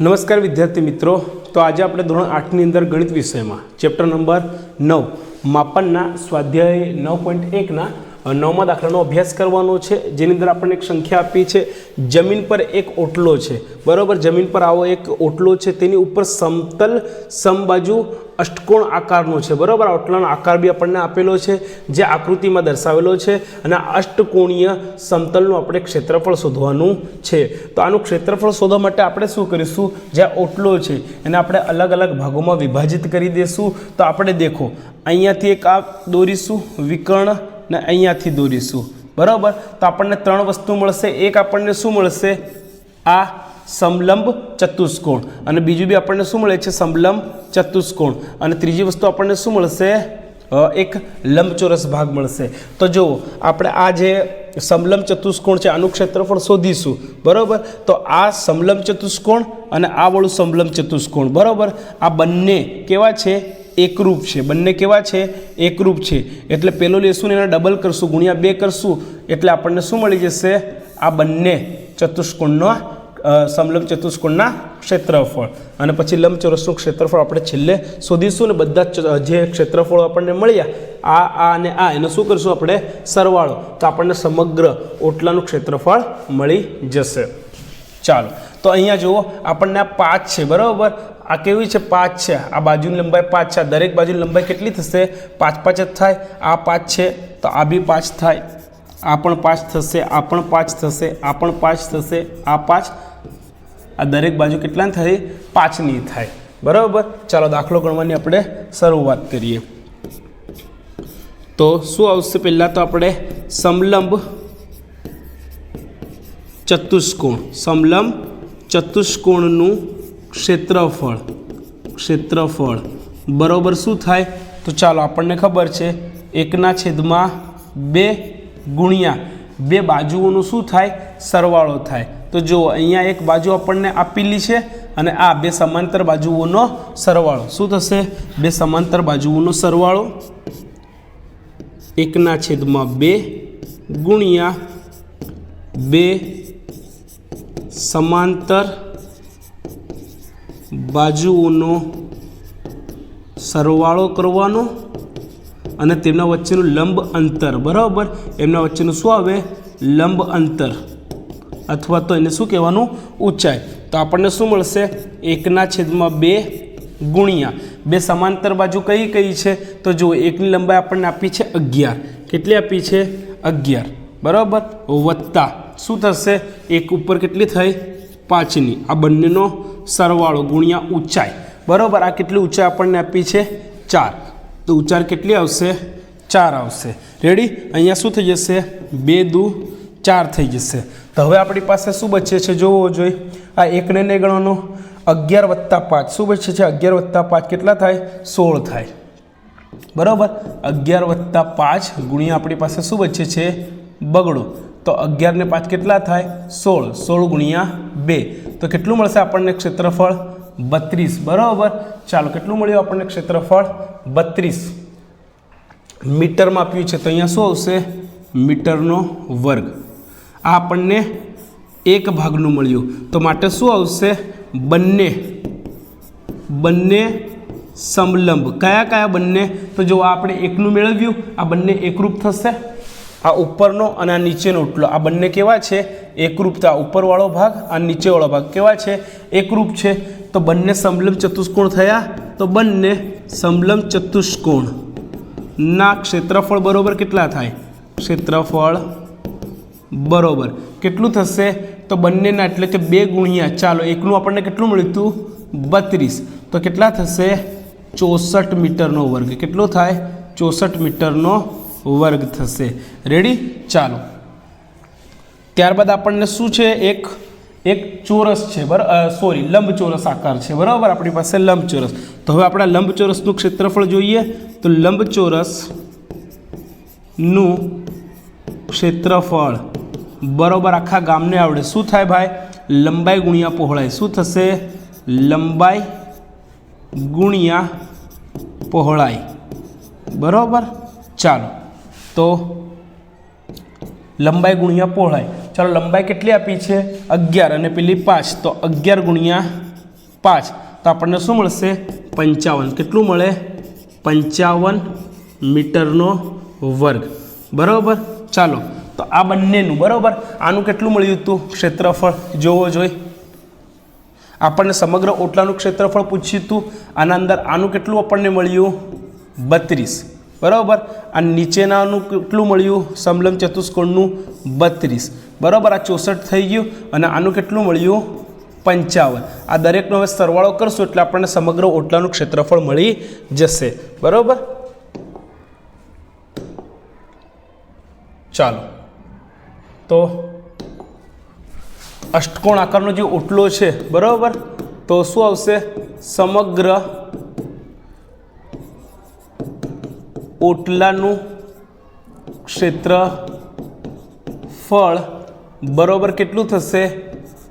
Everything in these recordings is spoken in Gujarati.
નમસ્કાર વિદ્યાર્થી મિત્રો. તો આજે આપણે ધોરણ આઠની અંદર ગણિત વિષયમાં. ચેપ્ટર નંબર નવ. માપનના સ્વાધ્યાય નવ પોઈન્ટ એકના નવમા દાખલાનો અભ્યાસ કરવાનો છે, જેની અંદર આપણને એક સંખ્યા આપી છે, જમીન પર એક ઓટલો છે. બરાબર, જમીન પર આવો એક ઓટલો છે, તેની ઉપર સમતલ સમબાજુ અષ્ટકોણ આકારનો છે. બરાબર ઓટલાનો આકાર બી આપણને આપેલો છે, જે આકૃતિમાં દર્શાવેલો છે, અને અષ્ટકોણીય સમતલનું આપણે ક્ષેત્રફળ શોધવાનું છે. તો આનું ક્ષેત્રફળ શોધવા માટે આપણે શું કરીશું? જે ઓટલો છે, એને આપણે અલગ અલગ ભાગોમાં વિભાજિત કરી દઈશું તો આપણે દેખો, અહીંયાથી એક આ દોરીશું, વિકર્ણ ને અહીંયાથી દોરીશું. બરાબર? તો આપણને ત્રણ વસ્તુ મળશે. એક આપણને શું મળશે? આ સમલંબ ચતુષ્કોણ. અને બીજું બી આપણને શું મળે છે? સમલંબ ચતુષ્કોણ. અને ત્રીજી વસ્તુ આપણને શું મળશે? એક લંબચોરસ ભાગ મળશે. તો જુઓ, આપણે આ જે સમલંબ ચતુષ્કોણ છે, આનું ક્ષેત્રફળ શોધીશું. બરાબર? તો આ સમલંબ ચતુષ્કોણ અને આ વાળું સમલંબ ચતુષ્કોણ. બરાબર? આ બંને કેવા છે? એકરૂપ છે. બંને કેવા છે? એકરૂપ છે. એટલે પેલો લેશું ને એને ડબલ કરશું, ગુણ્યા બે કરશું. એટલે આપણને શું મળી જશે? આ બંને ચતુષ્કોણનો સમલંબ ચતુષ્કોણના ક્ષેત્રફળ. અને પછી લંબચોરસનું ક્ષેત્રફળ આપણે છેલ્લે શોધીશું ને બધા જે ક્ષેત્રફળો આપણને મળ્યા, આ આ અને આ, એનો શું કરીશું આપણે? સરવાળો. તો આપણને સમગ્ર ઓટલાનું ક્ષેત્રફળ મળી જશે. ચાલો. તો અહીંયા જુઓ, આપણને આ પાંચ છે, બરાબર? આ કેવી છે? પાંચ છે. આ બાજુની લંબાઈ પાંચ છે. આ દરેક બાજુની લંબાઈ કેટલી થશે? પાંચ પાંચ જ થાય. આ પાંચ છે, તો આ બી પાંચ થાય. આ પણ પાંચ થશે, આ પણ પાંચ થશે, આ પણ પાંચ થશે, આ પાંચ. આ દરેક બાજુ કેટલા થાય? પાંચની થાય. બરાબર? ચાલો દાખલો ગણવાની આપણે શરૂઆત કરીએ. તો શું આવશે? પહેલાં તો આપણે સમલંબ ચતુષ્કોણ. સમલંબ ચતુષ્કોણનું ક્ષેત્રફળ. ક્ષેત્રફળ. બરોબર શું થાય? તો ચાલો, આપણને ખબર છે, એકના છેદમાં બે ગુણ્યા બે બાજુઓનું શું થાય? સરવાળો થાય. તો જુઓ અહીંયા એક બાજુ આપણને આપેલી છે અને આ બે સમાંતર બાજુઓનો સરવાળો. શું થશે? બે સમાંતર બાજુઓનો સરવાળો. એકના છેદમાં બે ગુણ્યા બે સમાંતર બાજુઓનો સરવાળો કરવાનો અને તેમના વચ્ચેનું લંબ અંતર, બરાબર? એમના વચ્ચેનું શું આવે? લંબ અંતર. અથવા તો એને શું કહેવાનું? ઊંચાઈ. તો આપણને શું મળશે? એકના છેદમાં બે ગુણ્યા. બે સમાંતર બાજુ કઈ કઈ છે? તો જુઓ, એકની લંબાઈ આપણને આપી છે અગિયાર. કેટલી આપી છે? અગિયાર. બરાબર? વત્તા. શું થશે? એક ઉપર કેટલી થઈ? પાંચની. આ બંનેનો સરવાળો ગુણ્યા ઊંચાઈ. બરાબર, આ કેટલી ઊંચાઈ આપણને આપી છે? ચાર. તો ઊંચાઈ કેટલી આવશે? ચાર આવશે. રેડી અહીંયા શું થઈ જશે? બે, દુ, ચાર થઈ જશે. તો હવે આપણી પાસે શું બચે છે જોવો જોઈએ આ એકને નહીં ગણવાનો અગિયાર વત્તા પાંચ. શું બચે છે? અગિયાર વત્તા પાંચ કેટલા થાય? સોળ થાય. બરાબર? અગિયાર વત્તા પાંચ ગુણ્યા આપણી પાસે શું બચે છે? બગડો. તો અગિયારને પાંચ કેટલા થાય? સોળ. સોળ ગુણ્યા બે. તો કેટલું મળશે આપણને ક્ષેત્રફળ? બત્રીસ. બરાબર. ચાલો, કેટલું મળ્યું આપણને ક્ષેત્રફળ? બત્રીસ. મીટરમાં આપ્યું છે, તો અહીંયા શું આવશે? મીટરનો વર્ગ. આ આપણને એક ભાગનું મળ્યું. તો માટે શું આવશે? બંને. બંને સમલંબ. કયા કયા બંને? તો જો આપણે એકનું મેળવ્યું, આ બંને એકરૂપ થશે. આ ઉપરનો અને આ નીચેનો ઓટલો આ બંને કેવા છે? એકરૂપતા ઉપરવાળો ભાગ આ નીચેવાળો ભાગ કેવા છે? એકરૂપ છે. તો બંને સમલંબ ચતુષ્કોણ થયા. તો બંને સમલંબ ચતુષ્કોણ. ના, ક્ષેત્રફળ બરોબર કેટલા થાય? ક્ષેત્રફળ બરોબર. કેટલું થશે? તો બંનેના એટલે કે બે ગુણ્યા, ચાલો એકનું આપણને કેટલું મળ્યું હતું? બત્રીસ. તો કેટલા થશે? ચોસઠ મીટરનો વર્ગ. કેટલો થાય? ચોસઠ મીટરનો વર્ગ થશે. રેડી ચાલો. ત્યારબાદ આપણને શું છે? એક એક ચોરસ છે બરાબર સોરી લંબચોરસ આકાર છે, બરાબર? આપણી પાસે લંબચોરસ. તો હવે આપણા લંબચોરસનું ક્ષેત્રફળ જોઈએ. તો લંબચોરસનું ક્ષેત્રફળ બરોબર આખા ગામને આવડે. શું થાય ભાઈ? લંબાઈ ગુણ્યા પહોળાઈ. શું થશે? લંબાઈ ગુણ્યા પહોળાઈ. બરાબર? ચાલો. તો લંબાઈ ગુણ્યા પહોળાઈ. ચાલો લંબાઈ કેટલી આપી છે? અગિયાર અને પેલી પાંચ. તો અગિયાર ગુણ્યા પાંચ. તો આપણને શું મળશે? પંચાવન. કેટલું મળે? પંચાવન મીટરનો વર્ગ. બરાબર? ચાલો. તો આ બંનેનું, બરાબર? આનું કેટલું મળ્યું હતું? ક્ષેત્રફળ જોવો જોઈ. આપણને સમગ્ર ઓટલાનું ક્ષેત્રફળ પૂછ્યું હતું. આના અંદર આનું કેટલું આપણને મળ્યું? બત્રીસ. બરાબર? આ નીચેનાનું કેટલું મળ્યું? સમલમ ચતુષ્કોણનું બત્રીસ. બરાબર? આ ચોસઠ થઈ ગયું અને આનું કેટલું મળ્યું? પંચાવન. આ દરેકનો હવે સરવાળો કરશું એટલે આપણને સમગ્ર ઓટલાનું ક્ષેત્રફળ મળી જશે. બરાબર? ચાલો. તો અષ્ટકોણ આકારનો જે ઓટલો છે, બરાબર? તો શું આવશે? સમગ્ર ઓટલાનું ક્ષેત્રફળ બરાબર કેટલું થશે?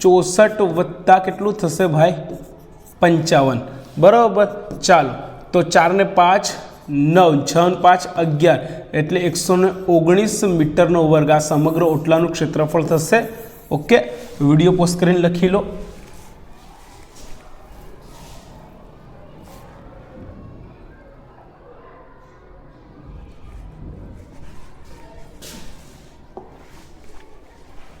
ચોસઠ વત્તા કેટલું થશે ભાઈ? પંચાવન. બરાબર? ચાલો. તો ચારને પાંચ, નવ. છ પાંચ, અગિયાર. એટલે એકસો ને ઓગણીસ મીટરનો વર્ગ. આ સમગ્ર ઓટલાનું ક્ષેત્રફળ થશે. ઓકે? વીડિયો પોસ્ટ કરીને લખી લો.